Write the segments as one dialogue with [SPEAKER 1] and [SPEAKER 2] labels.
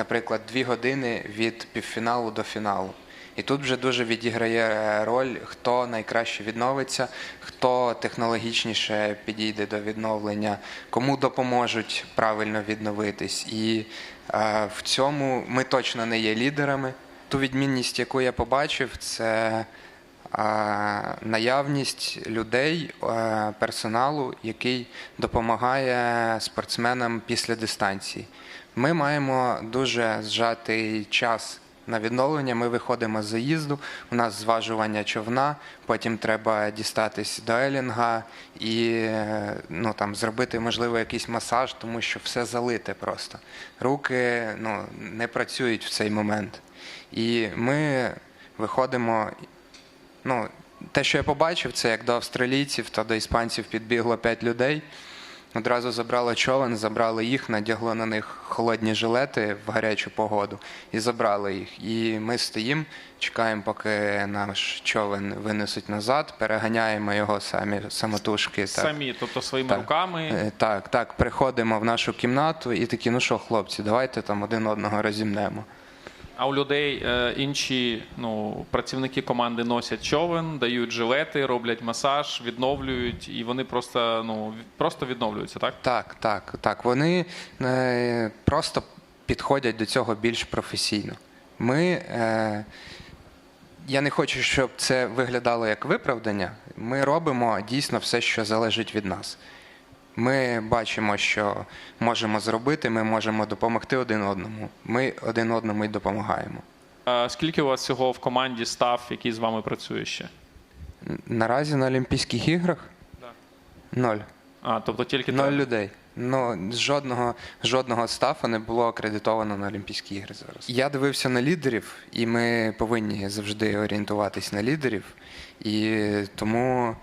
[SPEAKER 1] наприклад, дві години від півфіналу до фіналу. І тут вже дуже відіграє роль, хто найкраще відновиться, хто технологічніше підійде до відновлення, кому допоможуть правильно відновитись. І е, в цьому ми точно не є лідерами. Ту відмінність, яку я побачив, це а, наявність людей, е, персоналу, який допомагає спортсменам після дистанції. Ми маємо дуже зжатий час на відновлення. Ми виходимо з заїзду, у нас зважування човна, потім треба дістатись до елінга і ну, там, зробити, можливо, якийсь масаж, тому що все залите просто. Руки ну, не працюють в цей момент. І ми виходимо ну, те, що я побачив, це як до австралійців, то до іспанців підбігло п'ять людей. Одразу забрало човен, забрали їх, надягло на них холодні жилети в гарячу погоду і забрали їх. І ми стоїмо, чекаємо, поки наш човен винесуть назад, переганяємо його самі самотужки. Так.
[SPEAKER 2] Самі, тобто своїми
[SPEAKER 1] Так.
[SPEAKER 2] руками.
[SPEAKER 1] Е, Так, так, приходимо в нашу кімнату і такі, ну що, хлопці, давайте там один одного розімнемо.
[SPEAKER 2] А у людей е, інші ну, працівники команди носять човен, дають жилети, роблять масаж, відновлюють, і вони просто, ну, просто відновлюються, так?
[SPEAKER 1] Так, так, так. Вони е, просто підходять до цього більш професійно. Ми, е, я не хочу, щоб це виглядало як виправдання. Ми робимо дійсно все, що залежить від нас. Ми бачимо, що можемо зробити, ми можемо допомогти один одному. Ми один одному й допомагаємо.
[SPEAKER 2] Е, скільки у вас всього в команді став, який з вами працює ще?
[SPEAKER 1] Наразі на Олімпійських іграх ноль.
[SPEAKER 2] А, тобто тільки
[SPEAKER 1] Ноль
[SPEAKER 2] так.
[SPEAKER 1] людей. Ну, жодного, жодного стафу не було акредитовано на Олімпійські ігри зараз. Я дивився на лідерів, і ми повинні завжди орієнтуватись на лідерів. І тому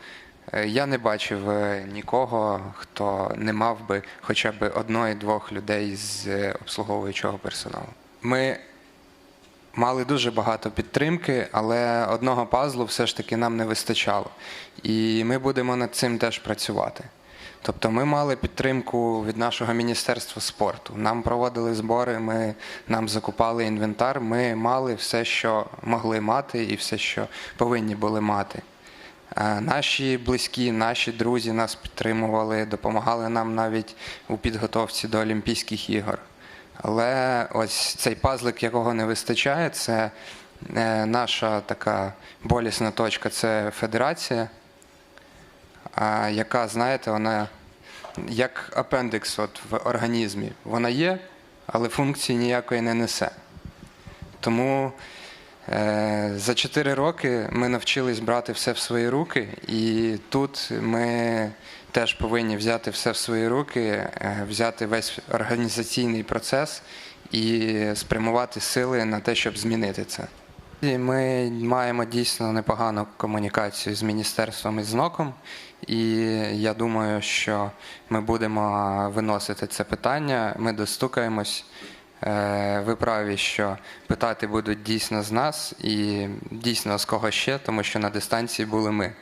[SPEAKER 1] я не бачив е, нікого, хто не мав би хоча б одної-двох людей з е, обслуговуючого персоналу. Ми мали дуже багато підтримки, але одного пазлу все ж таки нам не вистачало. І ми будемо над цим теж працювати. Тобто ми мали підтримку від нашого міністерства спорту. Нам проводили збори, ми нам закупали інвентар. Ми мали все, що могли мати, і все, що повинні були мати. Наші близькі, наші друзі нас підтримували, допомагали нам навіть у підготовці до Олімпійських ігор. Але ось цей пазлик, якого не вистачає, це е, наша така болісна точка це федерація, яка, знаєте, вона як апендикс от в організмі. Вона є, але функції ніякої не несе. Тому за 4 роки ми навчились брати все в свої руки, і тут ми теж повинні взяти все в свої руки, е, взяти весь організаційний процес і спрямувати сили на те, щоб змінити це. І Ми маємо дійсно непогану комунікацію з міністерством і з НОКом, і я думаю, що ми будемо виносити це питання. Ми достукаємось. Е, Ви праві, що питати будуть дійсно з нас і дійсно з кого ще, тому що на дистанції були ми.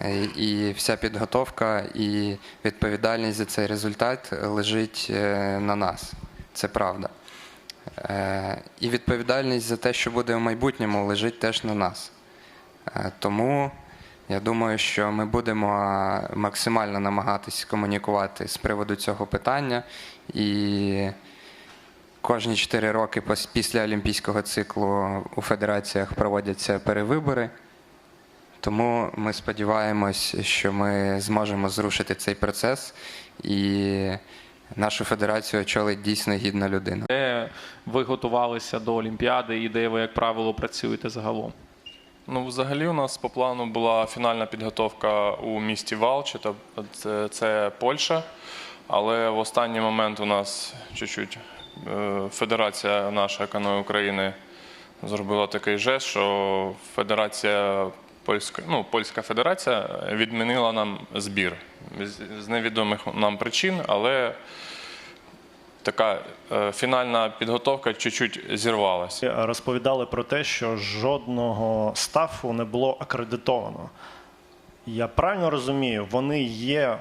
[SPEAKER 1] Е, І вся підготовка і відповідальність за цей результат лежить е, на нас. Це правда. І відповідальність за те, що буде в майбутньому, лежить теж на нас. Тому я думаю, що ми будемо максимально намагатись комунікувати з приводу цього питання. І кожні 4 роки після олімпійського циклу у федераціях проводяться перевибори. Тому ми сподіваємось, що ми зможемо зрушити цей процес і нашу федерацію очолить дійсно гідна людина.
[SPEAKER 2] Де ви готувалися до Олімпіади і де ви, як правило, працюєте загалом?
[SPEAKER 3] Ну, взагалі, у нас по плану була фінальна підготовка у місті Валчі, та це, це Польща. Але в останній момент у нас чуть-чуть е, Федерація наша каною України зробила такий жест, що Федерація Польська, ну, Польська Федерація відмінила нам збір з, невідомих нам причин, але така е, фінальна підготовка чуть-чуть зірвалася.
[SPEAKER 4] розповідали про те, що жодного стафу не було акредитовано. Я правильно розумію, вони є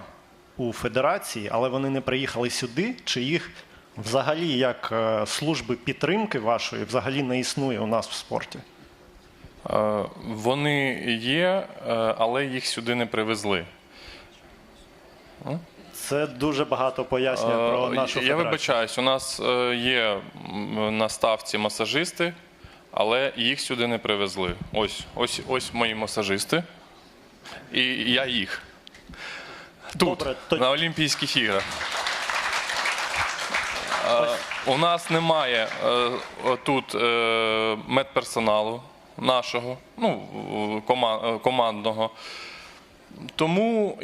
[SPEAKER 4] у федерації, але вони не приїхали сюди, чи їх Взагалі, як е, служби підтримки вашої взагалі не існує у нас в спорті.
[SPEAKER 3] Е, Вони є, е, але їх сюди не привезли.
[SPEAKER 4] Це дуже багато пояснює про нашу
[SPEAKER 3] Я вибачаюсь, у нас є на ставці масажисти, але їх сюди не привезли. Ось, ось, ось мої масажисти. І я їх. Тут,
[SPEAKER 4] Добре, то-
[SPEAKER 3] на Олімпійських іграх. Е, У нас немає е, тут е, медперсоналу нашого, ну, командного. Тому,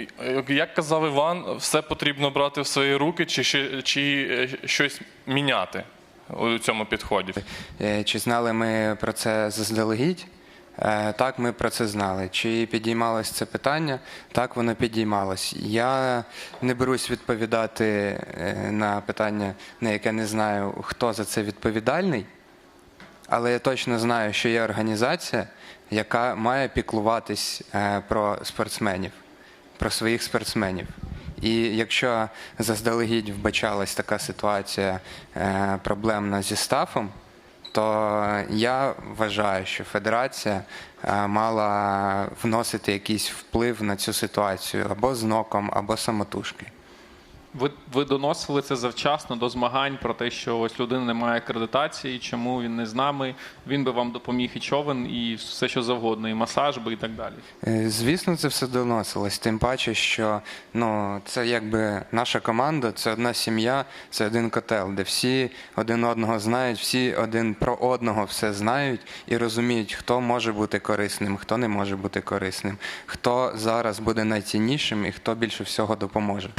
[SPEAKER 3] як казав Іван, все потрібно брати в свої руки чи, чи е, щось міняти у цьому підході.
[SPEAKER 1] Чи знали ми про це заздалегідь? Е, Так, ми про це знали. Чи підіймалось це питання? Так, воно підіймалось. Я не берусь відповідати е, на питання, на яке не знаю, хто за це відповідальний, але я точно знаю, що є організація, яка має піклуватись е, про спортсменів, про своїх спортсменів. І якщо заздалегідь вбачалась така ситуація проблемна зі стафом, то я вважаю, що федерація е, мала вносити якийсь вплив на цю ситуацію або з ноком, або самотужки.
[SPEAKER 2] Ви, ви доносили це завчасно до змагань про те, що ось людина не має акредитації, чому він не з нами. Він би вам допоміг і човен, і все, що завгодно, і масаж би, і так далі.
[SPEAKER 1] Е, Звісно, це все доносилось. Тим паче, що ну, це якби наша команда, це одна сім'я, це один котел, де всі один одного знають, всі один про одного все знають і розуміють, хто може бути корисним, хто не може бути корисним, хто зараз буде найціннішим і хто більше всього допоможе.